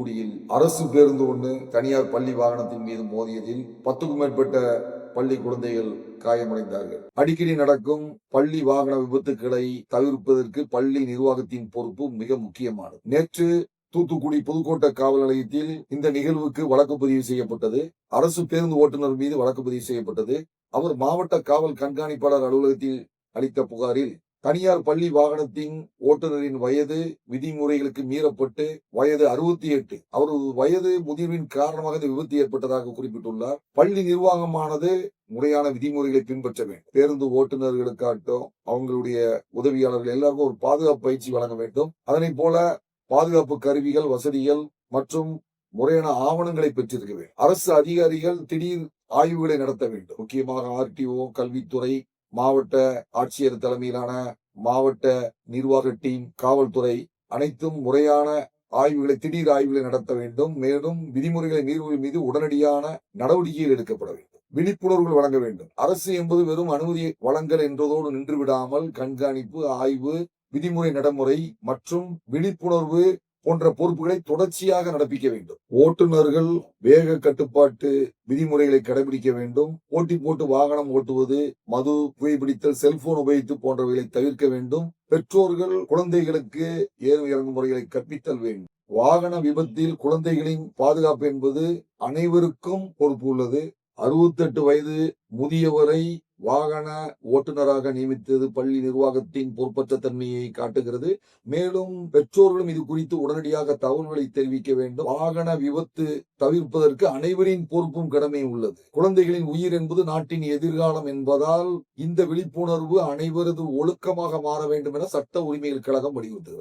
தூத்துக்குடியில் அரசு பேருந்து ஒன்று தனியார் பள்ளி வாகனத்தின் மீது மோதியதில் பத்துக்கும் மேற்பட்ட பள்ளி குழந்தைகள் காயமடைந்தார்கள். அடிக்கடி நடக்கும் பள்ளி வாகன விபத்துக்களை தவிர்ப்பதற்கு பள்ளி நிர்வாகத்தின் பொறுப்பு மிக முக்கியமானது. நேற்று தூத்துக்குடி புதுக்கோட்டை காவல் நிலையத்தில் இந்த நிகழ்வுக்கு வழக்கு பதிவு செய்யப்பட்டது. அரசு பேருந்து ஓட்டுநர் மீது வழக்கு பதிவு செய்யப்பட்டது. அவர் மாவட்ட காவல் கண்காணிப்பாளர் அலுவலகத்தில் அளித்த புகாரில் தனியார் பள்ளி வாகனத்தின் ஓட்டுநரின் வயது விதிமுறைகளுக்கு மீறப்பட்டு வயது அறுபத்தி எட்டு. அவரது வயது முதிர்வின் காரணமாக இந்த விபத்து ஏற்பட்டதாக குறிப்பிட்டுள்ளார். பள்ளி நிர்வாகமானது முறையான விதிமுறைகளை பின்பற்ற வேண்டும். பேருந்து ஓட்டுநர்களுக்காகட்டும் அவங்களுடைய உதவியாளர்கள் எல்லாருக்கும் ஒரு பாதுகாப்பு பயிற்சி வழங்க வேண்டும். அதனை போல பாதுகாப்பு கருவிகள் வசதிகள் மற்றும் முறையான ஆவணங்களை பெற்றிருக்க வேண்டும். அரசு அதிகாரிகள் திடீர் ஆய்வுகளை நடத்த வேண்டும். முக்கியமாக ஆர்டிஓ கல்வித்துறை மாவட்ட ஆட்சியர் தலைமையிலான மாவட்ட நிர்வாக டீம் காவல்துறை அனைத்தும் முறையான ஆய்வுகளை திடீர் ஆய்வுகளை நடத்த வேண்டும். மேலும் விதிமுறைகளை மீறுவதன் மீது உடனடியான நடவடிக்கைகள் எடுக்கப்பட வேண்டும். விழிப்புணர்வுகள் வழங்க வேண்டும். அரசு என்பது வெறும் அனுமதி வழங்கல் என்றதோடு நின்று விடாமல் கண்காணிப்பு ஆய்வு விதிமுறை நடைமுறை மற்றும் விழிப்புணர்வு போன்ற பொறுப்புகளை தொடர்ச்சியாக நடப்பிக்க வேண்டும். ஓட்டுநர்கள் வேக கட்டுப்பாட்டு விதிமுறைகளை கடைபிடிக்க வேண்டும். போட்டி போட்டு வாகனம் ஓட்டுவது மது புகைப்பிடித்தல் செல்போன் உபயோகித்து போன்றவைகளை தவிர்க்க வேண்டும். பெற்றோர்கள் குழந்தைகளுக்கு ஏறும் இறங்கும் முறைகளை கற்பித்தல் வேண்டும். வாகன விபத்தில் குழந்தைகளின் பாதுகாப்பு என்பது அனைவருக்கும் பொறுப்பு உள்ளது. அறுபத்தெட்டு வயது முதியவரை வாகன ஓட்டுநராக நியமித்தது பள்ளி நிர்வாகத்தின் பொறுப்பற்ற தன்மையை காட்டுகிறது. மேலும் பெற்றோர்களும் இது குறித்து உடனடியாக தகவல்களை தெரிவிக்க வேண்டும். வாகன விபத்து தவிர்ப்பதற்கு அனைவரின் பொறுப்பும் கடமை உள்ளது. குழந்தைகளின் உயிர் என்பது நாட்டின் எதிர்காலம் என்பதால் இந்த விழிப்புணர்வு அனைவரது ஒழுக்கமாக மாற வேண்டும் என சட்ட உரிமைகள் கழகம் வலியுறுத்துகிறது.